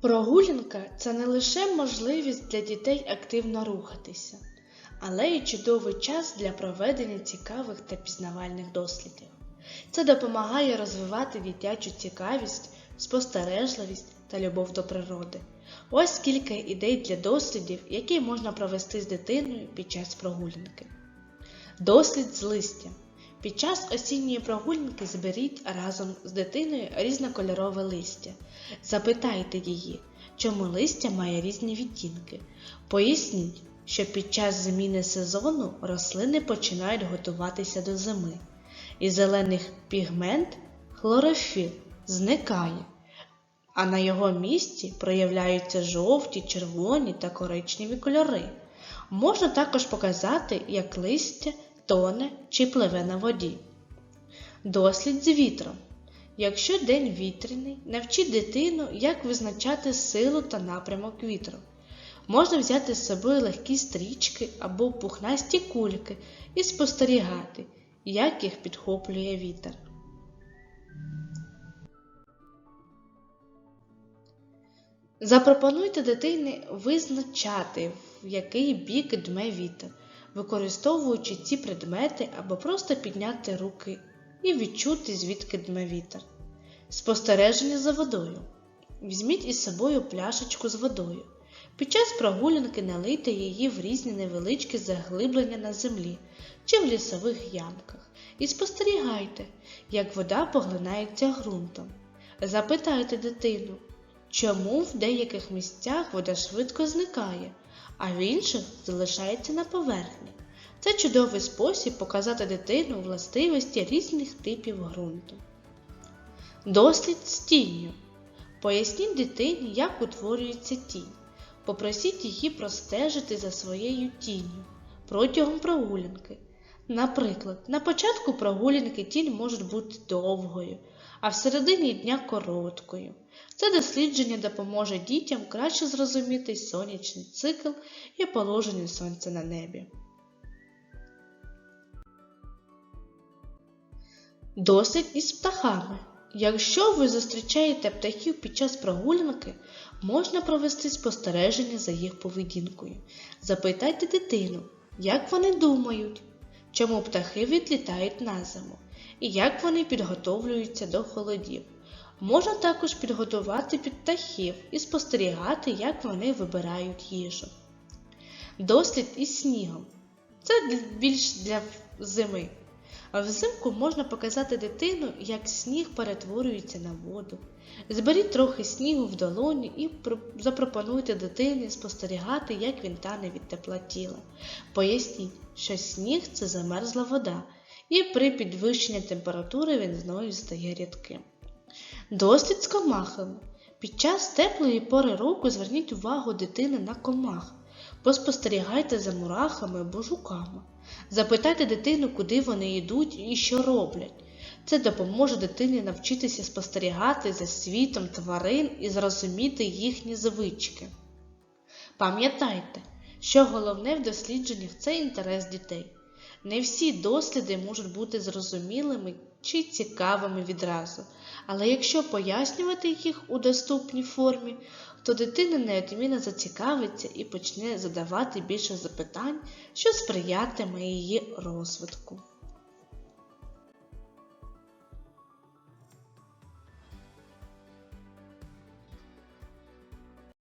Прогулянка це не лише можливість для дітей активно рухатися, але й чудовий час для проведення цікавих та пізнавальних дослідів. Це допомагає розвивати дитячу цікавість, спостережливість та любов до природи. Ось кілька ідей для дослідів, які можна провести з дитиною під час прогулянки. Дослід з листя. Під час осінньої прогулянки зберіть разом з дитиною різнокольорове листя. Запитайте її, чому листя має різні відтінки. Поясніть, що під час зміни сезону рослини починають готуватися до зими, і зелений пігмент хлорофіл зникає, а на його місці проявляються жовті, червоні та коричневі кольори. Можна також показати, як листя тоне чи пливе на воді. Дослід з вітром. Якщо день вітряний, навчіть дитину, як визначати силу та напрямок вітру. Можна взяти з собою легкі стрічки або пухнасті кульки і спостерігати, як їх підхоплює вітер. Запропонуйте дитині визначати, в який бік дме вітер, використовуючи ці предмети або просто підняти руки і відчути, звідки дме вітер. Спостереження за водою. Візьміть із собою пляшечку з водою. Під час прогулянки налийте її в різні невеличкі заглиблення на землі чи в лісових ямках і спостерігайте, як вода поглинається ґрунтом. Запитайте дитину, чому в деяких місцях вода швидко зникає, а в інших залишається на поверхні. Це чудовий спосіб показати дитину властивості різних типів ґрунту. Дослід з тінню. Поясніть дитині, як утворюється тінь. Попросіть її простежити за своєю тінню протягом прогулянки. Наприклад, на початку прогулянки тінь може бути довгою, а в середині дня короткою. Це дослідження допоможе дітям краще зрозуміти сонячний цикл і положення сонця на небі. Дослід із птахами. Якщо ви зустрічаєте птахів під час прогулянки, можна провести спостереження за їх поведінкою. Запитайте дитину, як вони думають, чому птахи відлітають на зиму і як вони підготовлюються до холодів. Можна також підготувати під птахів і спостерігати, як вони вибирають їжу. Дослід із снігом. Це більш для зими. А взимку можна показати дитину, як сніг перетворюється на воду. Зберіть трохи снігу в долоні і запропонуйте дитині спостерігати, як він тане від тепла тіла. Поясніть, що сніг це замерзла вода, і при підвищенні температури він знову стає рідким. Дослід з комахами. Під час теплої пори року зверніть увагу дитини на комах. Поспостерігайте за мурахами або жуками. Запитайте дитину, куди вони йдуть і що роблять. Це допоможе дитині навчитися спостерігати за світом тварин і зрозуміти їхні звички. Пам'ятайте, що головне в дослідженнях це інтерес дітей. Не всі досліди можуть бути зрозумілими чи цікавими відразу, але якщо пояснювати їх у доступній формі, то дитина неодмінно зацікавиться і почне задавати більше запитань, що сприятиме її розвитку.